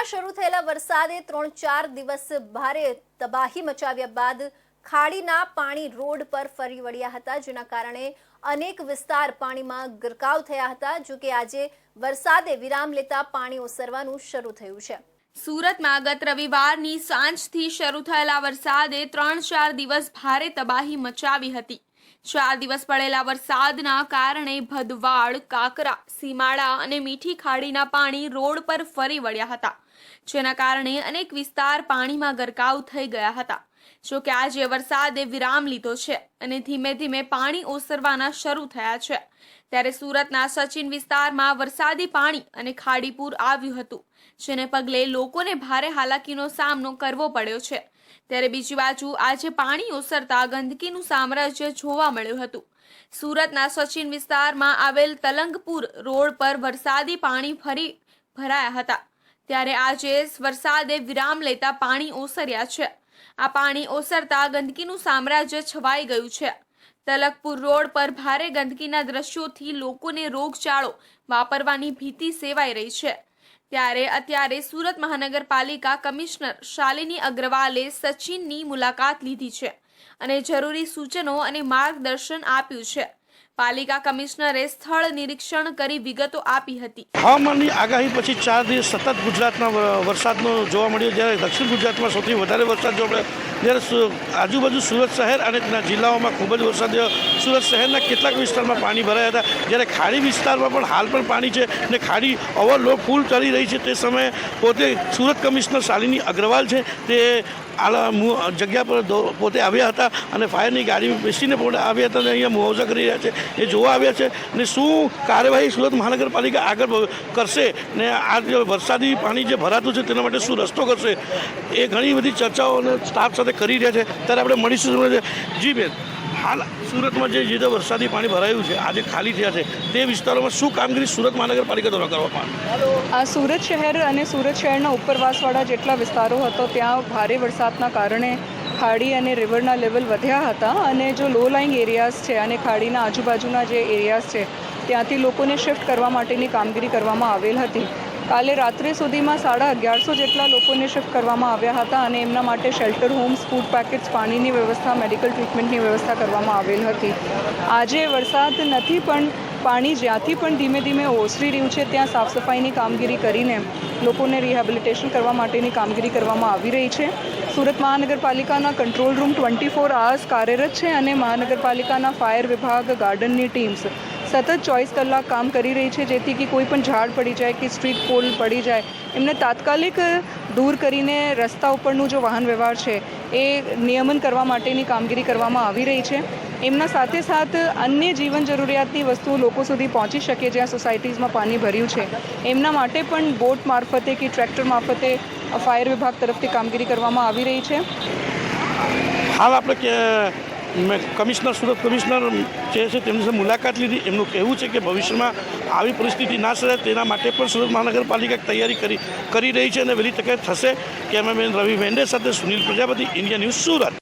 સુરતમાં શરૂ થયેલા વરસાદે ત્રણ ચાર દિવસ ભારે તબાહી મચાવ્યા બાદ ખાડીના પાણી રોડ પર ફરી વળ્યા હતા, જેના કારણે અનેક વિસ્તાર પાણીમાં ગરકાવ થયા હતા, જો કે આજે વરસાદે વિરામ લેતા પાણી ઓસરવાનું શરૂ થયું છે. સુરતમાં ગત રવિવારની સાંજથી શરૂ થયેલા વરસાદે ત્રણ ચાર દિવસ ભારે તબાહી મચાવી હતી. ચાર દિવસ પડેલા વરસાદના કારણે ભદવાડ, કાકરા, સીમાડા અને મીઠી ખાડીના પાણી રોડ પર ફરી વળ્યા હતા. જેના કારણે અનેક વિસ્તાર પાણીમાં ગરકાવ થઈ ગયા હતા. જો કે આજે વરસાદે વિરામ લીધો છે અને ધીમે ધીમે પાણી ઓસરવાના શરૂ થયા છે. ત્યારે સુરતના સચિન વિસ્તારમાં વરસાદી પાણી અને ખાડીપુર આવ્યું હતું, જેને પગલે લોકોને ભારે હાલાકીનો સામનો કરવો પડ્યો છે. ત્યારે બીજી બાજુ આજે પાણી ઓસરતા ગંદકીનું સામ્રાજ્ય જોવા મળ્યું હતું. સુરતના સચિન વિસ્તારમાં આવેલ તલંગપુર રોડ પર વરસાદી પાણી ફરી ભરાયા હતા. ત્યારે આજે વરસાદે વિરામ લેતા પાણી ઓસર્યા છે. આ પાણી ઓસરતા ગંદકીનું સામ્રાજ્ય છવાઈ ગયું છે. તલકપુર રોડ પર ભારે ગંદકીના દ્રશ્યોથી લોકોને રોગચાળો વાપરવાની ભીતિ સેવાઈ રહી છે. ત્યારે અત્યારે સુરત મહાનગરપાલિકા કમિશનર શાલિની અગ્રવાલે સચિનની મુલાકાત લીધી છે અને જરૂરી સૂચનો અને માર્ગદર્શન આપ્યું છે. પાલિકા કમિશનરે સ્થળ નિરીક્ષણ કરી વિગતો આપી હતી. હવામાનની આગાહી પછી ચાર દિવસ સતત ગુજરાતમાં વરસાદનો જોવા મળ્યો. જ્યારે દક્ષિણ ગુજરાતમાં સૌથી વધારે વરસાદ જોવા મળ્યો જ્યારે આજુબાજુ સુરત શહેર અને જિલ્લાઓમાં ખૂબ જ વરસાદ સુરત શહેરના કેટલાક વિસ્તારમાં પાણી ભરાયા હતા. જ્યારે ખાડી વિસ્તારમાં પણ હાલ પણ પાણી છે અને ખાડી ઓવરલો ફૂલ કરી રહી છે. તે સમયે પોતે સુરત કમિશનર શાલિની અગ્રવાલ છે. તે આ મુ- જગ્યા પર પોતે આવ્યા હતા અને ફાયરની ગાડી બેસીને પણ આવ્યા હતા અને અહીંયા મુઆવજા કરી રહ્યા છે. એ જોવા આવ્યા છે અને શું કાર્યવાહી સુરત મહાનગરપાલિકા આગળ કરશે ને આ જે વરસાદી પાણી જે ભરાતું છે તેના માટે શું રસ્તો કરશે એ ઘણી બધી ચર્ચાઓ સ્ટાફ સાથે કરી રહ્યા છે. ત્યારે આપણે મળીશું જી બેન, હાલ સુરતમાં જે રીતે વરસાદી પાણી ભરાયું છે, આજે ખાલી થયા છે, તે વિસ્તારોમાં શું કામગીરી સુરત મહાનગરપાલિકા દ્વારા કરવામાં આ સુરત શહેર અને સુરત શહેરના ઉપરવાસવાળા જેટલા વિસ્તારો હતો, ત્યાં ભારે વરસાદના કારણે ખાડી અને રિવરના લેવલ વધ્યા હતા અને જો લો લાઇંગ એરિયાઝ છે અને ખાડીના આજુબાજુના જે એરિયાઝ છે, ત્યાંથી લોકોને શિફ્ટ કરવા માટેની કામગીરી કરવામાં આવેલ હતી. કાલે રાત્રે સુધીમાં સાડા અગિયારસો જેટલા લોકોને શિફ્ટ કરવામાં આવ્યા હતા અને એમના માટે શેલ્ટર હોમ્સ ફૂડ પેકેટ્સ પાણીની વ્યવસ્થા મેડિકલ ટ્રીટમેન્ટની વ્યવસ્થા કરવામાં આવેલ હતી. આજે વરસાદ નથી, પણ પાણી જ્યાંથી પણ ધીમે ધીમે ઓસરી રહ્યું છે, ત્યાં સાફ સફાઈની કામગીરી કરીને લોકોને રિહેબિલિટેશન કરવા માટેની કામગીરી કરવામાં આવી રહી છે. સુરત મહાનગરપાલિકાના control room twenty four hours કાર્યરત છે અને મહાનગરપાલિકાના ફાયર વિભાગ ગાર્ડનની ટીમ્સ સતત ચોવીસ કલાક કામ કરી રહી છે, જેથી કે કોઈ પણ ઝાડ પડી જાય કે સ્ટ્રીટ પોલ પડી જાય, એમને તાત્કાલિક દૂર કરીને રસ્તા ઉપરનું જો વાહન વ્યવહાર છે, એ નિયમન કરવા માટેની કામગીરી કરવામાં આવી રહી છે. એમના સાથે સાથ અન્ય જીવન જરૂરિયાતની વસ્તુઓ લોકો સુધી પહોંચી શકે જ્યાં સોસાયટીઝમાં પાણી ભર્યું છે. એમના માટે પણ બોટ મારફતે કે ટ્રેક્ટર મારફતે ફાયર વિભાગ તરફથી કામગીરી કરવામાં આવી રહી છે. હાલ આપણે કે કમિશનર, સુરત કમિશનર જે છે તેમની સાથે મુલાકાત લીધી. એમનું કહેવું છે કે ભવિષ્યમાં આવી પરિસ્થિતિ ના સર્જાય તેના માટે પણ સુરત મહાનગરપાલિકા તૈયારી કરી કરી રહી છે અને વહેલી તકે થશે. કેમેરામેન રવિ વેન્ડે સાથે સુનિલ પ્રજાપતિ, ઇન્ડિયા ન્યૂઝ સુરત.